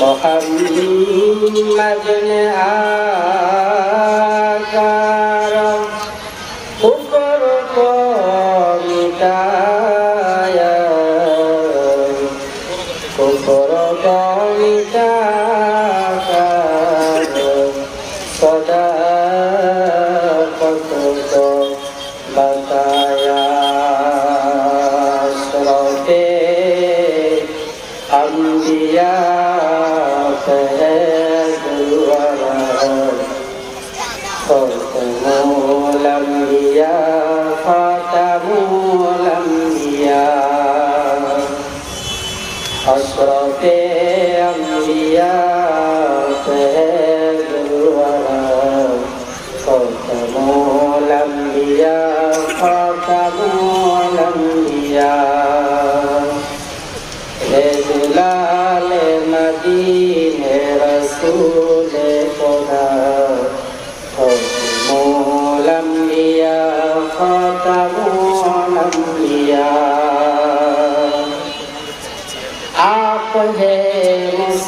محمد آكار كفر قومتايا كفر قومتايا صداقتك الأنبياء فهد الورى خاتم الأنبياء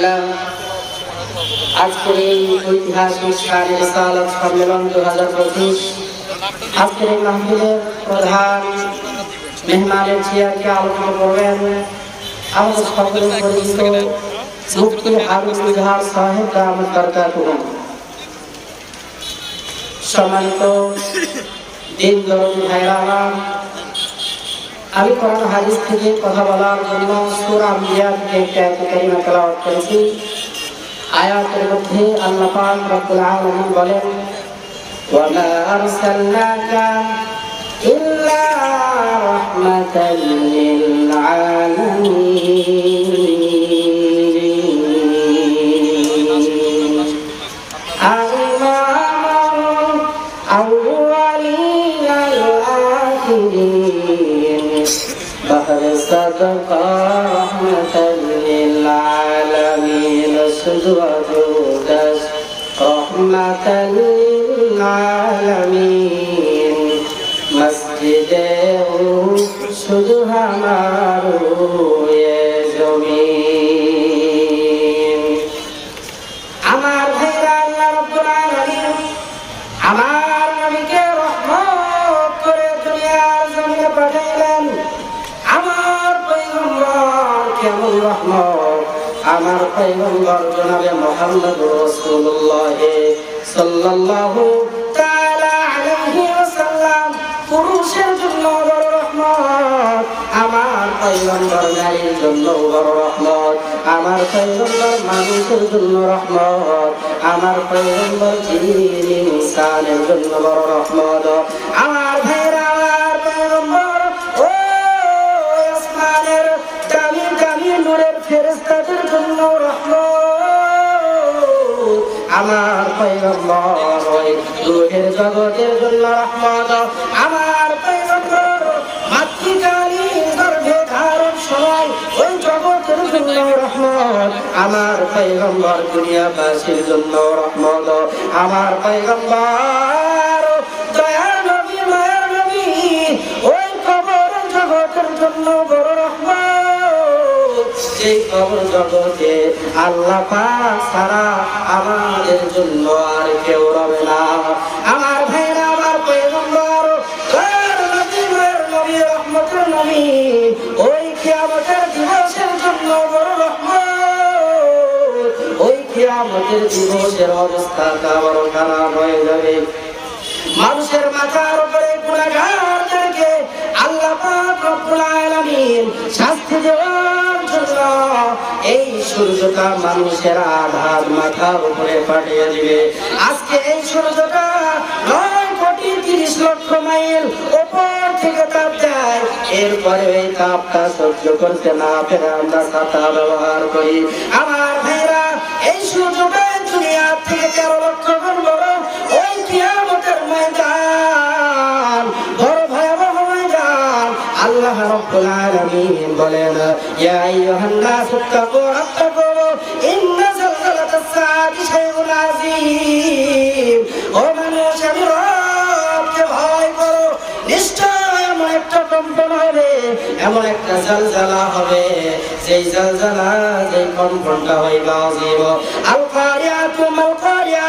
আলহামদুলিল্লাহ আজকের এই ঐতিহাসিক সারি সালাত সম্মেলন দু হাজার পঁচিশ আজকের এই মাহফিলের প্রধান মেহমানের চেয়ারকে আলোচনা করবেন। আমাদের সকলের পরিচিত মুফতি হারুন ইজহার সাহেব দামত বরকাতুহুম সম্মানিত দিন দরদি ভাইরা আমি কোরআন হাদিস থেকে কথা বলার জন্য সুরা থেকে একটা কারিমা তেলাওয়াত করেছি। আয়াতের মধ্যে আল্লাহ পাক রব্বুল আলামিন বলেন, ওয়ামা আরসালনাকা ইল্লা রাহমাতাল লিল للعالمين سدوة رحمة للعالمين مسجد শুধু আমার জমিন আমার ভাইরা আল্লাহ রাব্বুল আলামিন আমার নবীকে রহমত করে দুনিয়ার জমিনে পাঠাইলেন আমার পয়গম্বর কেমন রহমত আমার পয়গম্বর জনাবে মুহাম্মদ রাসূলুল্লাহ সাল্লাল্লাহু তাআলা আলাইহি ওয়াসাল্লাম। পুরুষের জন্য বড় রহমত, আমার পয়গম্বর নারীর জন্য বড় রহমত, আমার পয়গম্বর মানুষের জন্য রহমত, আমার পয়গম্বর জিন ইনসানের জন্য বড় রহমত। আমার নূরের ফেরেশতাদের জন্য আমার পয়গম্বর, ওই রূহের জগতের জন্য রহমত। আমার পয়গম্বর, মাতৃকালী গর্ভে ধারণ সময় ওই জগতের জন্য রহমত। আমার পয়গম্বর দুনিয়াবাসীর জন্য রহমত। আমার পয়গম্বর সেই কবর জগতে আল্লাহ পাক ছাড়া আমাদের জন্য আর কেউ রবে না। আমার ভাইরা, আমার পয়গম্বর নবী রহমতের নবী, ওই কিয়ামতের দিবসের জন্য বড় রহমত, ওই কিয়ামতের দিবসের অবস্থাটা বড় মানুষের মাথার উপরে গুণাগারদেরকে সূর্যটা উপরে আজকে এই সূর্যটা কোটি তিরিশ ওপর থেকে তাপ এরপরে এই তাপটা সহ্য করতে না পেরে আমরা ব্যবহার করি। আমার ভাইরা, এই সুযোগে দুনিয়া রাব্বুল আলামিন বলেন, ইয়া আইয়ুহান নাস তাকু রাব্বাকুম, ইন্না জালজালাতাস সাআতি শাইউন আযীম। ও মানুষ, আমি রবকে ভয় করো, নিশ্চয় এমন একটা কম্পন হবে, এমন একটা জালজালা হবে, যেই জালজালা, যেই কম্পনটা হইবা অজীব আল কারিয়াতু মাল কারিয়া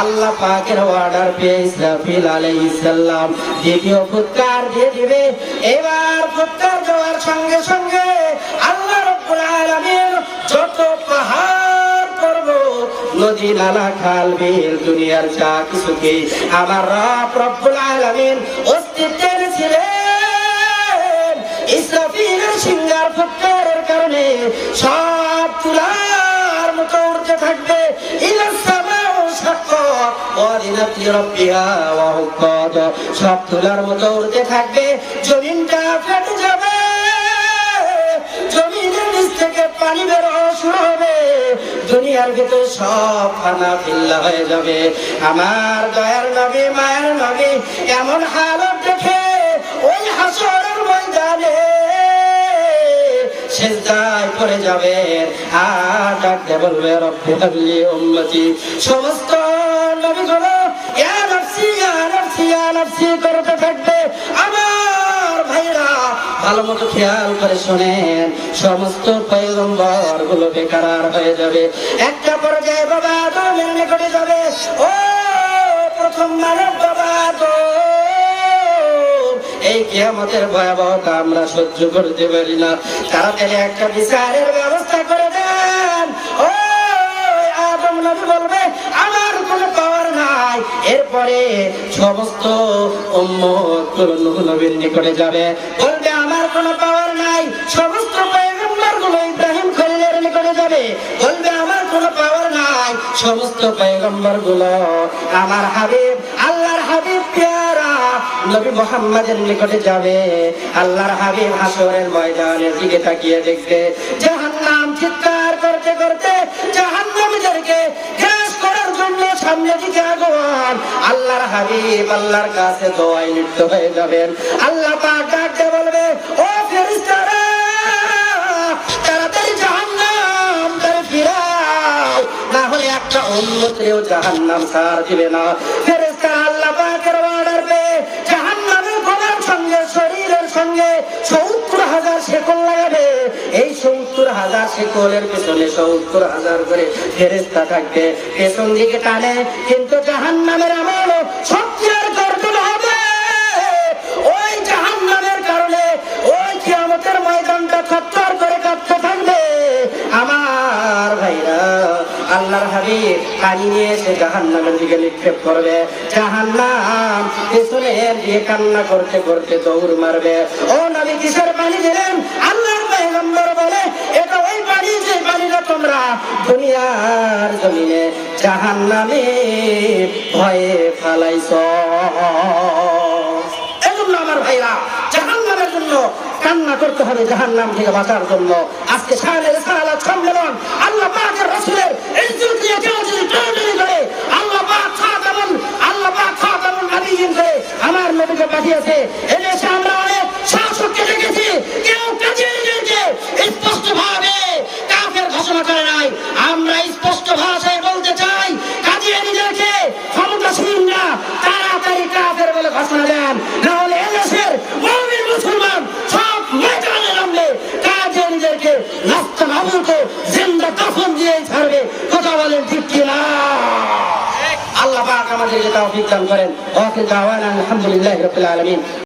আল্লাহ পাকের অর্ডার পেয়ে ইসরাফিল আলাইহিস দ্বিতীয় ফুৎকার দিয়ে দিবে। এবার ফুৎকার দেওয়ার সঙ্গে সঙ্গে আল্লাহ রাব্বুল আলামিন যত পাহাড় নদী, নালা, খাল, বিল, দুনিয়ার যা কিছুকে আমার রব রব্বুল আলামিন অস্তিত্বের ছিলেন ইসরাফিলের সিঙ্গার ফুৎকারের কারণে সব তুলার মতো উড়তে থাকবে। ইলাস সব তুলার মতো উড়তে থাকবে জমিনটা ফেটে যাবে জমিনের নিচ থেকে পানি শুরু হবে দুনিয়ার সব খানা ফিল্লা হয়ে যাবে আমার দয়ার নবী মায়ের নবী এমন হালত দেখে ওই হাসরের ময়দানে সেজদায় পড়ে যাবে আর ডাকতে বলবে, রব্বি উম্মতি। সমস্ত করতে থাকবে। আমার ভাইরা ভালো মতো খেয়াল করে শোনেন, সমস্ত পয়গম্বরগুলো বেকার হয়ে যাবে। একটা পর্যায়ে বাবা যাবে। ও প্রথম মানব বাবা এই ভয়াবহতা আমরা সহ্য করতে পারি না। তাড়াতাড়ি একটা বিচারের ব্যবস্থা করে দেন। ও, আদম নবী বলবে, আমার কোনো নাই, এরপরে সমস্ত নবীর নিকটে যাবে। বলবে, আমার কোনো পাওয়ার নাই। সমস্ত সমস্ত পয়গম্বরগুলো আমার হাবিব, আল্লাহর হাবিব পেয়ারা নবী মোহাম্মদের নিকটে যাবে। আল্লাহর হাবিব হাসরের ময়দানের দিকে তাকিয়ে দেখবে চিৎকার করতে করতে সামনে দিকে আগুন। আল্লাহর হাবিব আল্লাহর কাছে দোয়াই লিপ্ত হয়ে যাবেন। আল্লাহ পাক ডাকতে বলবে, ও জাহান্নাম একটা জাহান্নামের গোলার সঙ্গে সঙ্গে সত্তর হাজার হাজার শেকলের পেছনে সত্তর হাজার করে ফেরেস্তা থাকবে। পেছন দিকে টানে, কিন্তু আমল করে কাঁপতে থাকবে। আমার ভাইরা নিয়ে জাহান্নামের দিকে নিক্ষেপ করবে। করতে করতে দৌড় মারবে। ও নবী, কিসের পানি দিলেন? দুনিয়ার জমিনে জাহান নামে ভয়ে ফালাইছ। এজন্য আমার ভাইরা, জাহান্নামের জন্য কান্না করতে হবে জাহান্নাম থেকে বাঁচার জন্য। আজকে আমাদেরকে তৌফিক দান করেন ওয়াকিল দাওয়ানা আলহামদুলিল্লাহি রাব্বিল আলামিন